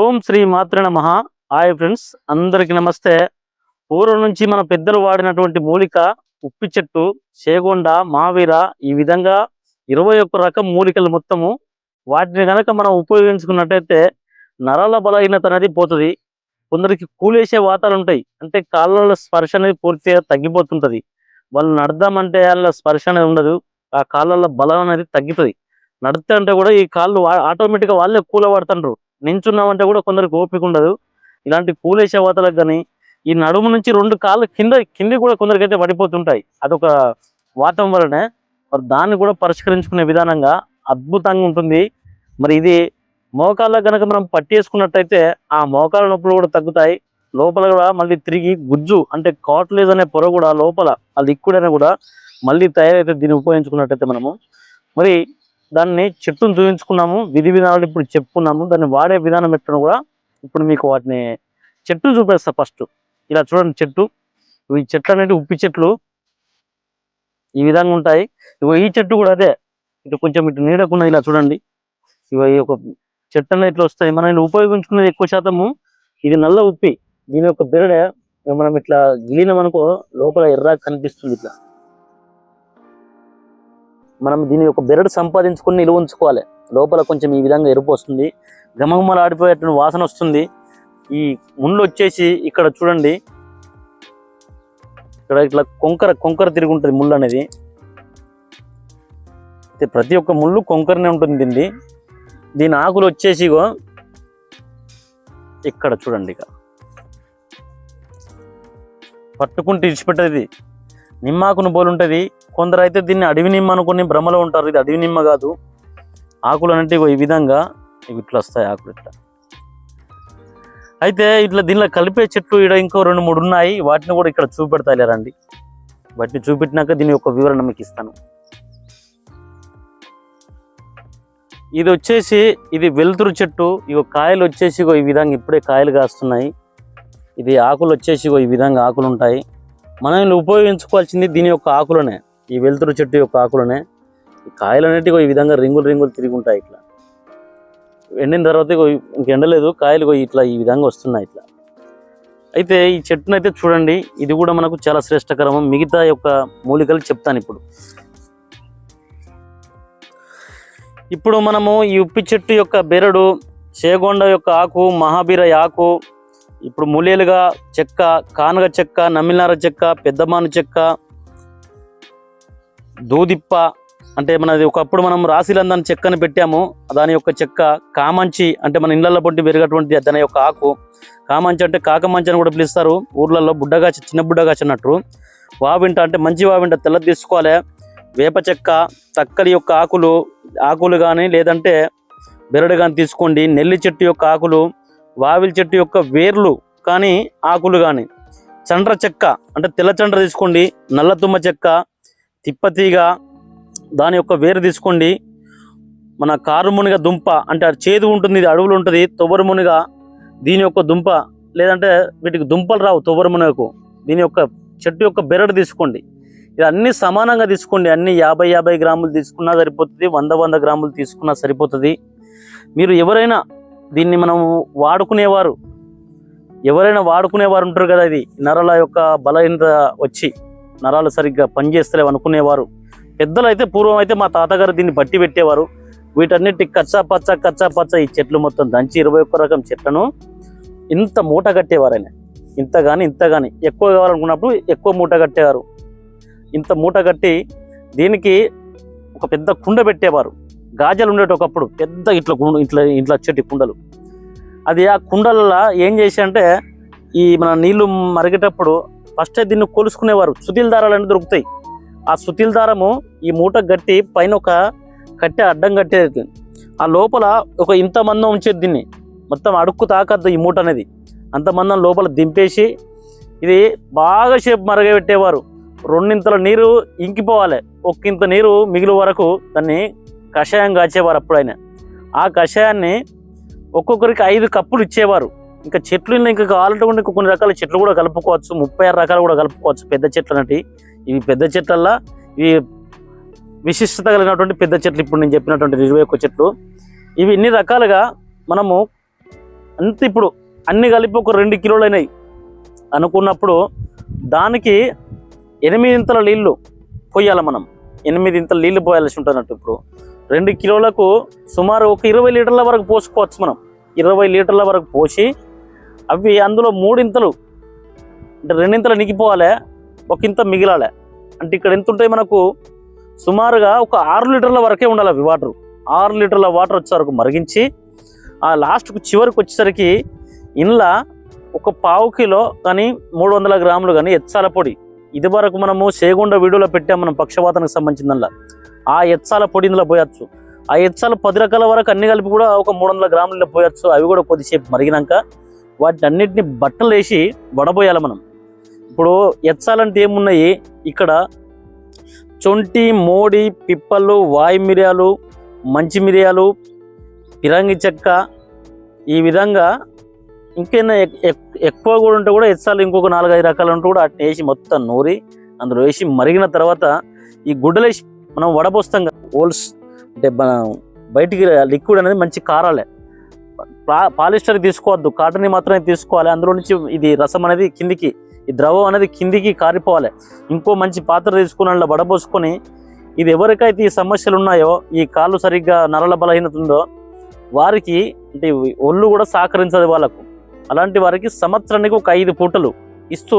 ఓం శ్రీ మాతృ నమ. Hi friends అందరికి నమస్తే. పూర్వం నుంచి మన పెద్దలు వాడినటువంటి మూలిక ఉప్పి చెట్టు చేగొండ మావీర ఈ విధంగా ఇరవై ఒక్క రకం మూలికలు మొత్తము. వాటిని కనుక మనం ఉపయోగించుకున్నట్టయితే నరాల బలహీనత అనేది పోతుంది. కొందరికి కూలేసే వాతాలు ఉంటాయి. అంటే కాళ్ళ స్పర్శ అనేది పూర్తిగా తగ్గిపోతుంటది. వాళ్ళు నడదామంటే వాళ్ళ స్పర్శ అనేది ఉండదు. ఆ కాళ్ళ బలం అనేది తగ్గుతుంది. నడితే అంటే కూడా ఈ కాళ్ళు ఆటోమేటిక్గా వాళ్ళే కూల పడుతుండ్రు నించున్నామంటే కూడా కొందరికి ఓపిక ఉండదు. ఇలాంటి కూలేసే వాతలకు కానీ ఈ నడుము నుంచి రెండు కాళ్ళు కింద కింద కూడా కొందరికైతే పడిపోతుంటాయి. అదొక వాతం వలనే మరి దాన్ని కూడా పరిష్కరించుకునే విధానంగా అద్భుతంగా ఉంటుంది. మరి ఇది మోకాళ్ళ కనుక మనం పట్టేసుకున్నట్టయితే ఆ మోకాళ్ళ నొప్పులు కూడా తగ్గుతాయి. లోపల కూడా మళ్ళీ తిరిగి గుజ్జు అంటే కాట్లేజ్ అనే పొర కూడా లోపల ఆ లిక్విడ్ అనే కూడా మళ్ళీ తయారైతే దీన్ని ఉపయోగించుకున్నట్టయితే మనము. మరి దాన్ని చెట్టును చూపించుకున్నాము విధి విధానాలు ఇప్పుడు చెప్పుకున్నాము దాన్ని వాడే విధానం ఎట్లా కూడా ఇప్పుడు మీకు వాటిని చెట్టు చూపిస్తా ఫస్ట్ ఇలా చూడండి చెట్టు. ఈ చెట్లు అనేవి ఉప్పి చెట్లు. ఈ విధంగా ఉంటాయి. ఇగో ఈ చెట్టు కూడా అదే. ఇటు కొంచెం ఇటు నీడకున్నది ఇలా చూడండి. ఇగో ఈ ఒక చెట్టు అనేది ఇట్లా వస్తాయి మనం ఉపయోగించుకునేది ఎక్కువ శాతము ఇది నల్ల ఉప్పి. దీని యొక్క బెరడే మనం ఇట్లా గిలినం అనుకో లోపల ఎర్రగా కనిపిస్తుంది ఇట్లా. మనం దీని యొక్క బెరడు సంపాదించుకుని నిలువ ఉంచుకోవాలి. లోపల కొంచెం ఈ విధంగా ఎరుపు వస్తుంది. గమగమలాడిపోయేటువంటి వాసన వస్తుంది. ఈ ముళ్ళు వచ్చేసి ఇక్కడ చూడండి. ఇక్కడ ఇట్లా కొంకర కొంకర తిరుగుంటుంది ఉంటుంది ముళ్ళు అనేది. అయితే ప్రతి ఒక్క ముళ్ళు కొంకరనే ఉంటుంది దీన్ని. దీని ఆకులు వచ్చేసి ఇగో ఇక్కడ చూడండి ఇక. పట్టుకుంటే ఇచ్చిపెట్టేది నిమ్మాకును పోలుంటుంది కొందరు అయితే దీన్ని అడవి నిమ్మ అనుకుని భ్రమలో ఉంటారు. ఇది అడవి నిమ్మ కాదు. ఆకులు అంటే ఇగో ఈ విధంగా ఇవి ఇట్లా వస్తాయి ఆకులు ఇట్లా. అయితే ఇట్లా దీనిలో కలిపే చెట్లు ఇక్కడ ఇంకో రెండు మూడు ఉన్నాయి. వాటిని కూడా ఇక్కడ చూపెడతా రండి వాటిని చూపెట్టినాక దీని యొక్క వివరణ మీకు ఇస్తాను. ఇది వచ్చేసి ఇది వెలుతురు చెట్టు. ఇగో కాయలు వచ్చేసి ఇగో ఈ విధంగా ఇప్పుడే కాయలు కాస్తున్నాయి. ఇది ఆకులు వచ్చేసి ఈ విధంగా ఆకులు ఉంటాయి. మనం ఇలా ఉపయోగించుకోవాల్సింది దీని యొక్క ఆకులనే ఈ వెలుతురు చెట్టు యొక్క ఆకులనే. ఈ కాయలు అనేటివి ఈ విధంగా రింగులు రింగులు తిరిగి ఉంటాయి ఇట్లా. ఎండిన తర్వాత ఇంకెండలేదు ఇంక ఎండలేదు కాయలు ఇట్లా ఈ విధంగా వస్తున్నాయి ఇట్లా. అయితే ఈ చెట్టును అయితే చూడండి ఇది కూడా మనకు చాలా శ్రేష్టకరము. మిగతా యొక్క మూలికలు చెప్తాను ఇప్పుడు. ఇప్పుడు మనము ఈ ఉప్పి చెట్టు యొక్క బెరడు చేగొండ యొక్క ఆకు మహాబీర ఆకు ఇప్పుడు మూలేలుగా చెక్క కానగ చెక్క నమిలినార చెక్క పెద్దమాను చెక్క దూదిప్ప అంటే మనది ఒకప్పుడు మనం రాశిలందని చెక్కను పెట్టాము. దాని యొక్క చెక్క కామంచి అంటే మన ఇళ్ళల్లో పొట్టి పెరిగేటువంటి దాని యొక్క ఆకు. కామంచి అంటే కాకమంచి అని కూడా పిలుస్తారు. ఊర్లలో బుడ్డగా చిన్న బుడ్డగా చిన్నట్టు వావింట అంటే మంచి వావింట తెల్ల తీసుకోవాలి. వేప చెక్క తక్కలి యొక్క ఆకులు ఆకులు కానీ లేదంటే బెరడు కానీ తీసుకోండి. నెల్లి చెట్టు యొక్క ఆకులు వావిలి చెట్టు యొక్క వేర్లు కానీ ఆకులు కానీ. చండ్ర చెక్క అంటే తెల్ల చండ్ర తీసుకోండి నల్ల తుమ్మ చెక్క తిప్పతీగ దాని యొక్క వేరు తీసుకోండి. మన కారుమునిగ దుంప అంటే చేదు ఉంటుంది ఇది అడవులు ఉంటుంది తొవ్వరి మునిగ దీని యొక్క దుంప లేదంటే వీటికి దుంపలు రావు తొవ్వరి మునగకు. దీని యొక్క చెట్టు యొక్క బెరడు తీసుకోండి. ఇది అన్ని సమానంగా తీసుకోండి. అన్ని యాభై యాభై గ్రాములు తీసుకున్నా సరిపోతుంది వంద వంద గ్రాములు తీసుకున్నా సరిపోతుంది. మీరు ఎవరైనా దీన్ని మనం వాడుకునేవారు. ఎవరైనా వాడుకునేవారు ఉంటారు కదా ఇది. నరాల యొక్క బలహీనత వచ్చి నరాలు సరిగ్గా పనిచేస్తలేవు అనుకునేవారు. పెద్దలు అయితే పూర్వం అయితే మా తాతగారు దీన్ని బట్టి పెట్టేవారు. వీటన్నిటి కచ్చా పచ్చ కచ్చా పచ్చ ఈ చెట్లు మొత్తం దంచి ఇరవై ఒక్క రకం చెట్లను ఇంత మూట కట్టేవారు ఆయన. ఇంత కానీ ఇంత కానీ ఎక్కువ కావాలనుకున్నప్పుడు ఎక్కువ మూట కట్టేవారు. ఇంత మూట కట్టి దీనికి ఒక పెద్ద కుండ పెట్టేవారు. గాజలు ఉండేటి ఒకప్పుడు పెద్ద ఇట్లా కుండ ఇట్లా ఇట్లా వచ్చేటి కుండలు. అది ఆ కుండలలో ఏం చేసి అంటే ఈ మన నీళ్ళు మరిగేటప్పుడు ఫస్ట్ దీన్ని కొలుసుకునేవారు. సుతిల్ దారాలు అనేది దొరుకుతాయి. ఆ సుతిల్ దారము ఈ మూట కట్టి పైన ఒక కట్టె అడ్డం కట్టేది ఆ లోపల ఒక ఇంత మందం ఉంచేది దీన్ని. మొత్తం అడుక్కు తాకద్దు ఈ మూట అనేది. అంత మందం లోపల దింపేసి ఇది బాగా షేప్ మరగబెట్టేవారు. రెండింతల నీరు ఇంకిపోవాలి. ఒక్కింత నీరు మిగిలి వరకు దాన్ని కషాయం కాచేవారు అప్పుడైనా. ఆ కషాయాన్ని ఒక్కొక్కరికి ఐదు కప్పులు ఇచ్చేవారు. ఇంకా చెట్లు ఇంకా కావాలంటే కూడా కొన్ని రకాల చెట్లు కూడా కలుపుకోవచ్చు. ముప్పై ఆరు రకాలు కూడా కలుపుకోవచ్చు పెద్ద చెట్లు అనేవి ఇవి పెద్ద చెట్లల్లో ఇవి విశిష్టత కలిగినటువంటి పెద్ద చెట్లు. ఇప్పుడు నేను చెప్పినటువంటి ఇరవై ఒక్క చెట్లు. ఇవి ఇన్ని రకాలుగా మనము అంత ఇప్పుడు అన్ని కలిపి ఒక రెండు కిలోలు అయినాయి అనుకున్నప్పుడు దానికి ఎనిమిది ఇంతల నీళ్ళు పోయాలి మనం. ఎనిమిది ఇంతల నీళ్ళు పోయాల్సి ఉంటుంది ఇప్పుడు. రెండు కిలోలకు సుమారు ఒక ఇరవై లీటర్ల వరకు పోసుకోవచ్చు మనం. ఇరవై లీటర్ల వరకు పోసి అవి అందులో మూడింతలు అంటే రెండింతలు నిగిపోవాలి ఒక ఇంత మిగిలాలి. అంటే ఇక్కడ ఎంత ఉంటాయి మనకు? సుమారుగా ఒక ఆరు లీటర్ల వరకే ఉండాలి అవి వాటర్. ఆరు లీటర్ల వాటర్ వచ్చేవరకు మరిగించి ఆ లాస్ట్కు చివరికి వచ్చేసరికి ఇంట్లో ఒక పావు కిలో కానీ మూడు వందల గ్రాములు కానీ ఎచ్చాల పొడి. ఇది వరకు మనము సేగుండ వీడియోలో పెట్టాం మనం పక్షవాతానికి సంబంధించిందల్లా. ఆ ఎచ్చాల పొడి ఇందులో ఆ ఎచ్చాల పది రకాల వరకు అన్ని కలిపి కూడా ఒక మూడు వందల గ్రాములలో పోయచ్చు. అవి కూడా కొద్దిసేపు మరిగినాక వాటిని అన్నిటిని బట్టలు వేసి వడబోయాలి మనం. ఇప్పుడు ఎచ్చాలంటే ఏమున్నాయి? ఇక్కడ చొంటి మోడి పిప్పలు వాయి మిరియాలు మంచి మిరియాలు పిరంగి చెక్క ఈ విధంగా ఇంకేనా ఎక్కువ కూడా ఉంటే కూడా ఎచ్చాలు ఇంకొక నాలుగైదు రకాలు ఉంటే కూడా వాటిని వేసి మొత్తం నూరి అందులో వేసి మరిగిన తర్వాత ఈ గుడ్డలు వేసి మనం వడపోస్తాం కదా ఓల్స్ అంటే బయటికి లిక్విడ్ అనేది మంచి కారాలే. పాలిస్టర్ తీసుకోవద్దు కాటన్ మాత్రమే తీసుకోవాలి అందులో నుంచి ఇది రసం అనేది కిందికి ఈ ద్రవం అనేది కిందికి కారిపోవాలి. ఇంకో మంచి పాత్ర తీసుకుని అందులో వడపోసుకొని ఇది ఎవరికైతే ఈ సమస్యలు ఉన్నాయో ఈ కాళ్ళు సరిగ్గా నరల బలహీనత ఉందో వారికి అంటే ఒళ్ళు కూడా సహకరించదు వాళ్ళకు. అలాంటి వారికి సంవత్సరానికి ఒక ఐదు పూటలు ఇస్తూ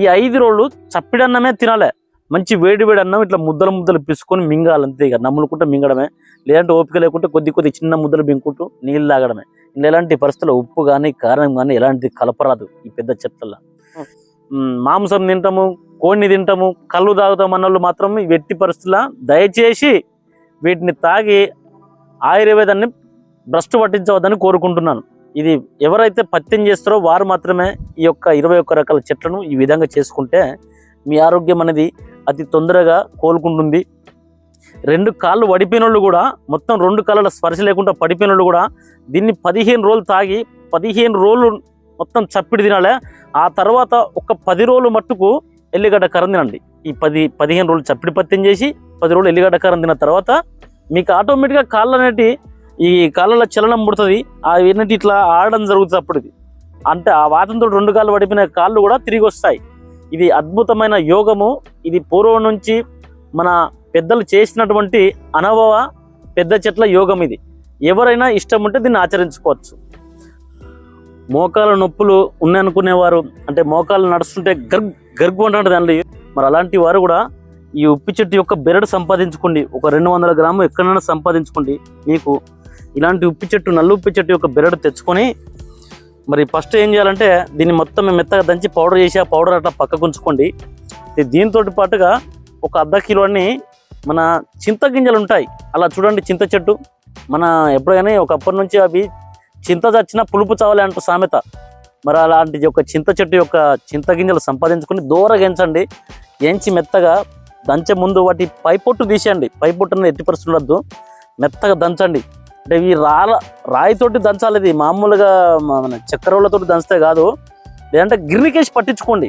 ఈ ఐదు రోజులు చప్పిడన్నమే తినాలి. మంచి వేడి వేడి అన్నం ఇట్లా ముద్దలు ముద్దలు పిసుకొని మింగాలి అంతే ఇక. నమ్ములుకుంటే మింగడమే. లేదంటే ఓపిక లేకుంటే కొద్ది కొద్ది చిన్న ముద్దలు మింగుకుంటూ నీళ్ళు తాగడమే. ఇలా ఎలాంటి పరిస్థితుల్లో ఉప్పు కానీ కారం కానీ ఎలాంటిది కలపరాదు ఈ పెద్ద చెట్లలో మ్, మాంసం తింటాము కోడిని తింటాము కళ్ళు తాగుతాం అన్న వాళ్ళు మాత్రం వెట్టి పరిస్థితుల్లో దయచేసి వీటిని తాగి ఆయుర్వేదాన్ని భ్రష్టు పట్టించవద్దని కోరుకుంటున్నాను. ఇది ఎవరైతే పత్యం చేస్తారో వారు మాత్రమే ఈ యొక్క ఇరవై ఒక్క రకాల చెట్లను ఈ విధంగా చేసుకుంటే మీ ఆరోగ్యం అనేది అతి తొందరగా కోలుకుంటుంది. రెండు కాళ్ళు వడిపోయిన వాళ్ళు కూడా మొత్తం రెండు కాళ్ళ స్పర్శ లేకుండా పడిపోయిన వాళ్ళు కూడా దీన్ని పదిహేను రోజులు తాగి పదిహేను రోజులు మొత్తం చప్పిడి తినాలి. ఆ తర్వాత ఒక పది రోజులు మట్టుకు ఎల్లిగడ్డ కరం తినండి. ఈ పది పదిహేను రోజులు చప్పిడి పత్యం చేసి పది రోజులు ఎల్లిగడ్డ కరం తిన్న తర్వాత మీకు ఆటోమేటిక్గా కాళ్ళు అనేటి ఈ కాళ్ళలో చలనం పుడుతుంది. అవి ఏంటంటే ఇట్లా ఆడడం జరుగుతుంది అప్పటికి. అంటే ఆ వాటంతో రెండు కాళ్ళు పడిపోయిన కాళ్ళు కూడా తిరిగి వస్తాయి. ఇది అద్భుతమైన యోగము. ఇది పూర్వం నుంచి మన పెద్దలు చేసినటువంటి అనుభవ పెద్ద చెట్ల యోగం ఇది. ఎవరైనా ఇష్టం ఉంటే దీన్ని ఆచరించుకోవచ్చు. మోకాల నొప్పులు ఉన్నాయనుకునేవారు అంటే మోకాలు నడుస్తుంటే గర్గ్ గర్గు అంటుంటుంది దానిలో మరి అలాంటి వారు కూడా ఈ ఉప్పి చెట్టు యొక్క బెరడు సంపాదించుకోండి. ఒక రెండు వందల గ్రాము ఎక్కడైనా సంపాదించుకోండి. మీకు ఇలాంటి ఉప్పి చెట్టు నల్లు ఉప్పి చెట్టు యొక్క బెరడు తెచ్చుకొని మరి ఫస్ట్ ఏం చేయాలంటే దీన్ని మొత్తం మెత్తగా దంచి పౌడర్ చేసి ఆ పౌడర్ అట్లా పక్కకు ఉంచుకోండి. ఇది దీంతో పాటుగా ఒక అర్ధ కిలోని మన చింత గింజలు ఉంటాయి. అలా చూడండి చింత చెట్టు. మన ఎప్పుడైనా ఒకప్పటి నుంచి అవి చింత చచ్చిన పులుపు చావాలి అంటూ సామెత. మరి అలాంటి ఒక చింత చెట్టు యొక్క చింత గింజలు సంపాదించుకొని దూరగా ఎంచండి ఎంచి మెత్తగా దంచే ముందు వాటి పైపొట్టు తీసేయండి. పైపొట్టు అనేది ఎట్టి పరిస్థితులు వద్దు. మెత్తగా దంచండి. అంటే ఈ రాళ్ళ రాయితోటి దంచాలి ఇది. మామూలుగా మన చక్కెరలతోటి దంచితే కాదు. లేదంటే గిర్నికేసి పట్టించుకోండి.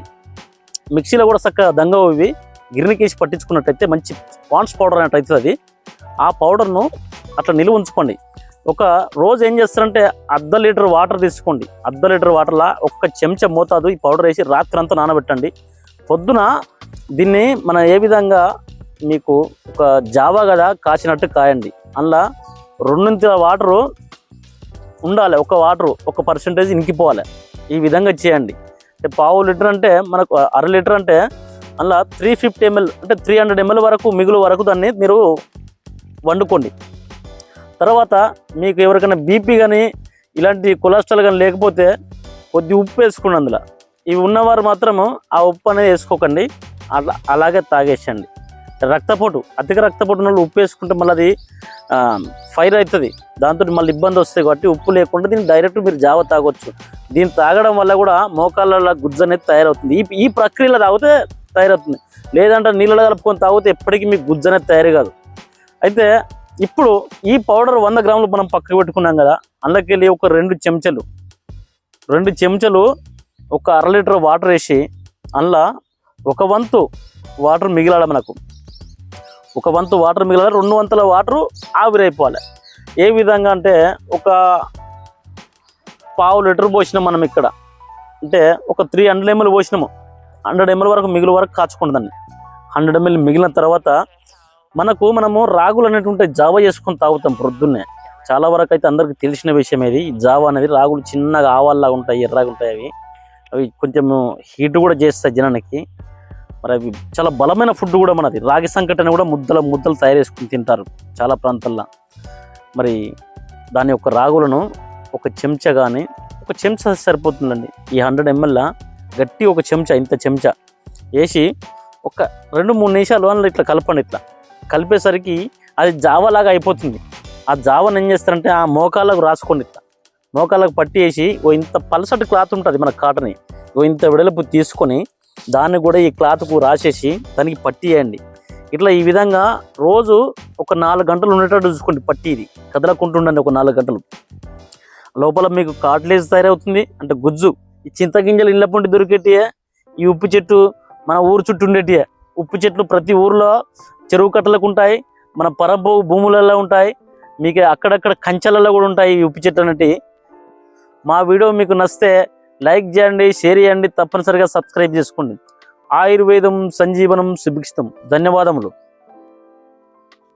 మిక్సీలో కూడా చక్కగా దంగవు ఇవి. గిర్నికేసి పట్టించుకున్నట్టయితే మంచి పాండ్స్ పౌడర్ అన్నట్టు అవుతుంది అది. ఆ పౌడర్ను అట్లా నిలువ ఉంచుకోండి. ఒక రోజు ఏం చేస్తారంటే అర్ధ లీటర్ వాటర్ తీసుకోండి. అర్ధ లీటర్ వాటర్లా ఒక్క చెంచా మోతాదు ఈ పౌడర్ వేసి రాత్రి అంతా నానబెట్టండి. పొద్దున దీన్ని మనం ఏ విధంగా మీకు ఒక జావా కదా కాచినట్టు కాయండి. అందులో రెండింతల వాటరు ఉండాలి ఒక వాటర్ ఒక పర్సంటేజ్ ఇంకిపోవాలి ఈ విధంగా చేయండి. అంటే పావు లీటర్ అంటే మనకు అర లీటర్ అంటే అందులో త్రీ ఫిఫ్టీ ఎంఎల్ అంటే త్రీ హండ్రెడ్ ఎంఎల్ వరకు మిగులు వరకు దాన్ని మీరు వండుకోండి. తర్వాత మీకు ఎవరికైనా బీపీ కానీ ఇలాంటి కొలెస్ట్రాల్ కానీ లేకపోతే కొద్ది ఉప్పు వేసుకోండి అందులో. ఇవి ఉన్నవారు మాత్రము ఆ ఉప్పు అనేది వేసుకోకండి. అలా అలాగే తాగేసండి రక్తపోటు అధిక రక్తపోటు ఉన్న వాళ్ళు ఉప్పు వేసుకుంటే మళ్ళీ అది ఫైర్ అవుతుంది. దాంతో మళ్ళీ ఇబ్బంది వస్తాయి కాబట్టి ఉప్పు లేకుండా దీన్ని డైరెక్ట్ మీరు జావ తాగొచ్చు. దీన్ని తాగడం వల్ల కూడా మోకాళ్ళ గుజ్జు అనేది తయారవుతుంది. ఈ ఈ ప్రక్రియలో తాగితే తయారవుతుంది. లేదంటే నీళ్ళలో కలుపుకొని తాగితే ఎప్పటికీ మీకు గుజ్జు అనేది తయారు కాదు. అయితే ఇప్పుడు ఈ పౌడర్ వంద గ్రాములు మనం పక్కకు పెట్టుకున్నాం కదా అందులోకెళ్ళి ఒక రెండు చెంచాలు రెండు చెంచాలు ఒక అర లీటర్ వాటర్ వేసి అందులో ఒక వంతు వాటర్ మిగిలాడ మనకు. ఒక వంతు వాటర్ మిగిలాలి రెండు వంతుల వాటర్ ఆవిరైపోవాలి. ఏ విధంగా అంటే ఒక పావు లీటర్ పోసినాం మనం ఇక్కడ. అంటే ఒక త్రీ హండ్రెడ్ ఎంఎల్ పోసినాము. హండ్రెడ్ ఎంఎల్ వరకు మిగిలిన వరకు కాచుకుంటుందండి హండ్రెడ్ ఎంఎల్ మిగిలిన తర్వాత మనకు మనము రాగులు అనేటువంటి జావ చేసుకొని తాగుతాం ప్రొద్దున్నే. చాలా వరకు అయితే అందరికీ తెలిసిన విషయం ఇది. జావ అనేది రాగులు చిన్నగా ఆవాల్లాగా ఉంటాయి ఎర్రగా ఉంటాయి అవి. అవి కొంచెం హీట్ కూడా చేస్తాయి జనానికి. మరి అవి చాలా బలమైన ఫుడ్ కూడా మనది. రాగి సంకటని కూడా ముద్దల ముద్దలు తయారు చేసుకుని తింటారు చాలా ప్రాంతాల్లో. మరి దాని యొక్క రాగులను ఒక చెంచా కానీ ఒక చెంచా సరిపోతుందండి. ఈ హండ్రెడ్ ఎంఎల్ గట్టి ఒక చెంచా ఇంత చెంచా వేసి ఒక రెండు మూడు నిమిషాలు అందులో ఇట్లా కలపండి ఇట్లా. కలిపేసరికి అది జావలాగా అయిపోతుంది. ఆ జావను ఏం చేస్తారంటే ఆ మోకాళ్ళకు రాసుకోండి ఇట్లా. మోకాళ్ళకు పట్టి వేసి ఓ ఇంత పలసటి క్లాత్ ఉంటుంది మన కాటని. ఓ ఇంత వెడల్పు తీసుకొని దాన్ని కూడా ఈ క్లాత్కు రాసేసి దానికి పట్టియండి ఇట్లా ఈ విధంగా రోజు ఒక నాలుగు గంటలు ఉండేటట్టు చూసుకోండి పట్టి ఇది. కదలకుంటుండండి ఒక నాలుగు గంటలు. లోపల మీకు కాట్లేజ్ తయారవుతుంది. అంటే గుజ్జు. ఈ చింతగింజలు ఇళ్ళ పొంటి దొరికేటియే. ఈ ఉప్పు చెట్టు మన ఊరు చుట్టూ ఉండేటియే. ఉప్పు చెట్లు ప్రతి ఊర్లో చెరువు కట్టలకు ఉంటాయి. మన పరపు భూములలో ఉంటాయి. మీకు అక్కడక్కడ కంచెలలో కూడా ఉంటాయి ఈ ఉప్పు చెట్లు అనేటివి మా వీడియో మీకు నచ్చితే లైక్ చేయండి షేర్ చేయండి తప్పనిసరిగా సబ్స్క్రైబ్ చేసుకోండి. ఆయుర్వేదం సంజీవనం సుభిక్షితం. ధన్యవాదములు.